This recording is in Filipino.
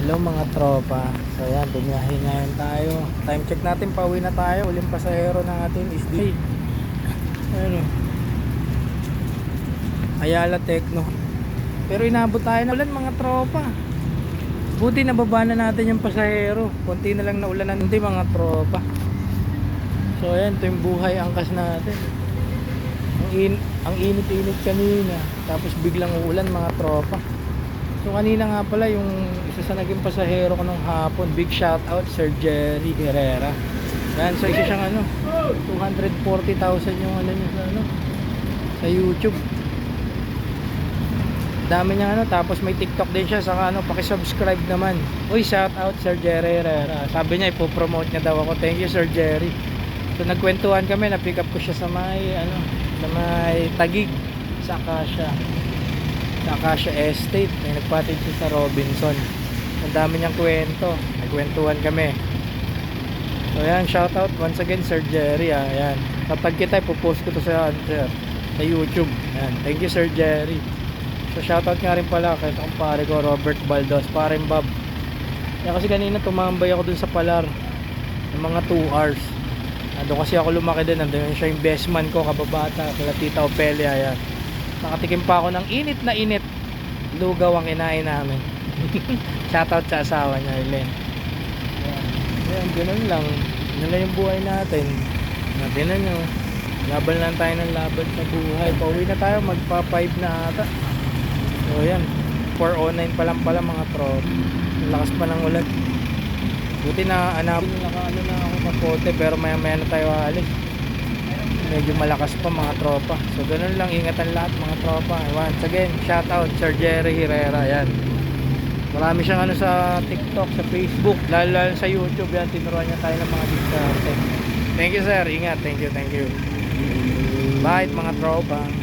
Hello mga tropa. So yan, bumiyahe ngayon tayo. Time check natin, pauwi na tayo. Uling pasahero ng ating SD. Ano? Ayala Techno. Pero inabot tayo na ulan mga tropa. Buti nababa na natin yung pasahero. Konti na lang na ulan hindi mga tropa. So ayan, ito yung buhay angkas natin. Ang, in, ang init-init kanina. Tapos biglang uulan mga tropa. So kanina nga pala yung isa sa naging pasahero ko nung hapon, big shout out Sir Jerry Herrera. Yan, so isa siyang ano, 240,000 yung ano niya sa ano, sa YouTube. Dami niya ano, tapos may TikTok din siya, saka ano, paki-subscribe naman. Uy, shout out Sir Jerry Herrera. Sabi niya ipo-promote niya daw ako. Thank you Sir Jerry. So nagkwentuhan kami, na-pick up ko siya sa may ano, sa may Tagig sa Acacia sa Acacia Estate. May nagpatid siya sa Robinson. Ang dami niyang kwento. Nagkwentuhan kami. So yan shout out once again Sir Jerry. Ah. yan kapag kita ipopost ko to sa, sa, sa YouTube. Yan. thank you Sir Jerry. So shout out nga rin pala kay kumpare ko Robert Baldos paring Bob. Yan kasi kanina tumambay ako dun sa Palar. Ng mga 2 hours. Ando kasi ako lumaki din, nandun siya yung best man ko, kababata, kala Tita Opelia, yan. Nakatikim pa ako ng init na init. Lugaw ang kinain namin. Shoutout sa asawa niya, Ellen. Ayan, Ayan, ganun lang. Lang yung buhay natin. Natin na nyo. Laban lang tayo ng laban sa buhay. Pauwi na tayo, magpa 5 na ata. So yan, 409 pa lang pala mga trop. Lakas pa ng ulan. Buti na anapin nila ka ano na ako kapote pero maya maya na tayo aalis medyo malakas pa mga tropa. So ganun lang ingatan lahat mga tropa. Once again shout out Sir Jerry Herrera yan. Marami siyang ano sa TikTok sa Facebook lalo, lalo sa YouTube yan tinuruan niya tayo ng mga diskarte thank you sir. Ingat. Thank you thank you. Bye mga tropa